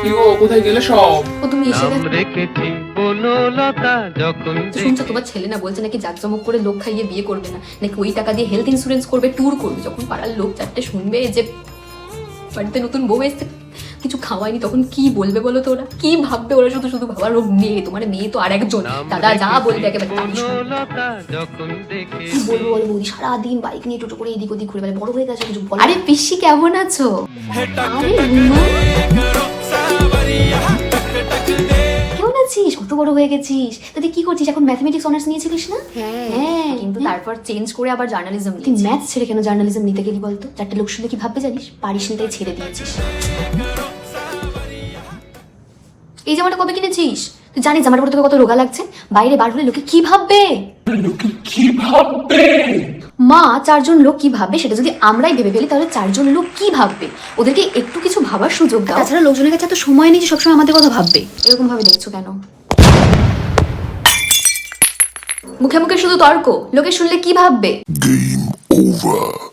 কি গো কোথায় গেলে সব? ও তুমি এসে নাম রেখেছি বনলতা যখন শুনছো তোমার ছেলে না বলছে নাকি জাকজমক করে লোক খাইয়ে বিয়ে করবে না? নাকি ওই টাকা দিয়ে হেলথ ইন্স্যুরেন্স করবে ট্যুর করবে? যখন পাড়ার লোক চারটে শুনবে যে বাড়িতে নতুন বউ এসছে কিছু খাওয়ায়নি তখন কি বলবে বলো তো ওরা? কি ভাববে ওরা? শুধু শুধু ভাবার ও মেয়ে তোমার মেয়ে তো আর একজন দাদা যা বলবে একেবারে কি বলব বলো বৌদি? সারাদিন বাইক নিয়ে টোটো করে এদিক ওদিক ঘুরে বেড়ায় বড় হয়ে গেছে কিছু বলো। আরে পিসি কেমন আছো? আরে কত বড় হয়ে গেছিস। তা তুই কি করছিস? এখন ম্যাথমেটিক্স অনার্স নিয়েছিলিস না? হ্যাঁ কিন্তু তারপর চেঞ্জ করে আবার জার্নালিজম তুই ম্যাথ ছেড়ে কেন জার্নালিজম নিতে গেলি বলতো? চারটে লোক শুনলে কি ভাববে জানিস? পারিস নি তাই ছেড়ে দিয়েছিস। এই জামাটা কবে কিনেছিস? তুই জানিস জামাটার উপর তোকে কত রোগা লাগছে? বাইরে বার হলে লোকে কি ভাববে? লোকে কি ভাববে? মা চারজন লোক কি ভাববে? সেটা যদি আমরাই ভেবে ফেলি তাহলে চারজন লোক কি ভাববে? ওদেরকে একটু কিছু ভাবার সুযোগ দাও। তাছাড়া লোকজনের কাছে এত সময় নেই যে সবসময় আমাদের কথা ভাববে। এরকম ভাবে দেখছ কেন? মুখে মুখে শুধু তর্ক লোকে শুনলে কি ভাববে গেম over.